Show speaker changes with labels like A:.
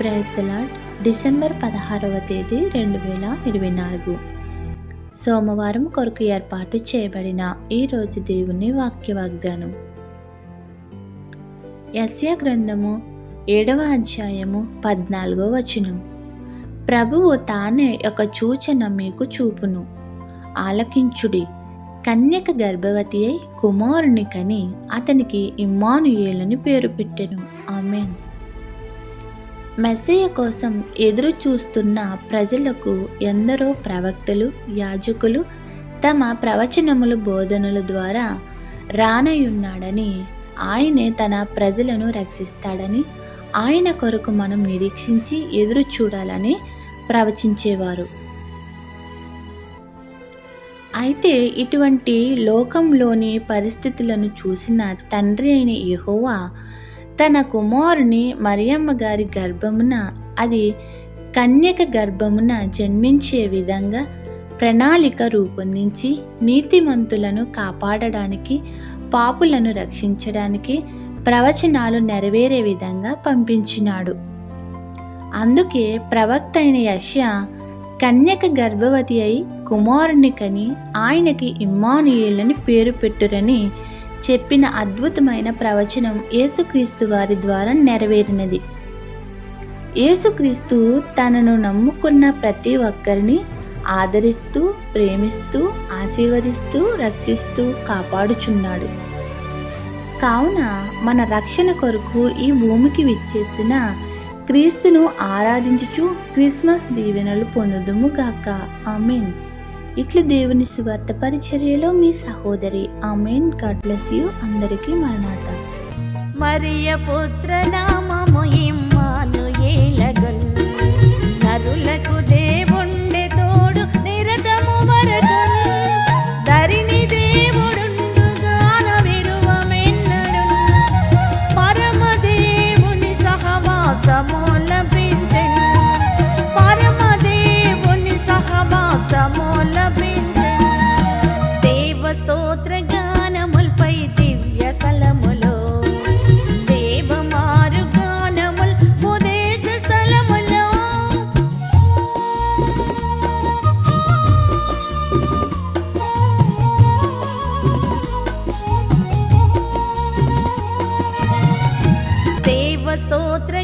A: Praise the Lord December పదహారవ తేదీ రెండు వేల ఇరవై నాలుగు. సోమవారం కొరకు ఏర్పాటు చేయబడిన ఈరోజు దేవుని వాక్య వాగ్దానం యస్య గ్రంథము ఏడవ అధ్యాయము పద్నాలుగో వచనం. ప్రభువు తానే ఒక సూచన మీకు చూపును. ఆలకించుడి. కన్యక గర్భవతి అయి కుమారుని కని అతనికి ఇమ్మానుయేలని పేరు పెట్టెను. ఆమెను. మెస్సయ్య కోసం ఎదురు చూస్తున్న ప్రజలకు ఎందరో ప్రవక్తలు యాజకులు తమ ప్రవచనములు బోధనల ద్వారా రానయున్నాడని ఆయనే తన ప్రజలను రక్షిస్తాడని ఆయన కొరకు మనం నిరీక్షించి ఎదురు చూడాలని ప్రవచించేవారు. అయితే ఇటువంటి లోకంలోని పరిస్థితులను చూసిన తండ్రి అయిన యహోవా తన కుమారుని మరియమ్మ గారి గర్భమున అది కన్యక గర్భమున జన్మించే విధంగా ప్రణాళిక రూపొందించి నీతిమంతులను కాపాడడానికి పాపులను రక్షించడానికి ప్రవచనాలు నెరవేరే విధంగా పంపించినాడు. అందుకే ప్రవక్త అయిన యష్య కన్యక గర్భవతి అయి కుమారుని కని ఆయనకి ఇమ్మానుయేలని పేరు పెట్టురని చెప్పిన అద్భుతమైన ప్రవచనం యేసుక్రీస్తు వారి ద్వారా నెరవేరినది. యేసుక్రీస్తు తనను నమ్ముకున్న ప్రతి ఒక్కరిని ఆదరిస్తూ ప్రేమిస్తూ ఆశీర్వదిస్తూ రక్షిస్తూ కాపాడుచున్నాడు. కావున మన రక్షణ కొరకు ఈ భూమికి విచ్చేసిన క్రీస్తును ఆరాధించుచు క్రిస్మస్ దీవెనలు పొందుదుము గాక. ఆమెన్. ఇట్లు దేవుని సువార్త పరిచర్యలో మీ సహోదరి. ఆమెన్. God bless you. అందరికీ మరణాత
B: మరియ పుత్ర నామము ఇమ్మానుయేలగన్ నరుల ಸ್ತೋತ್ರ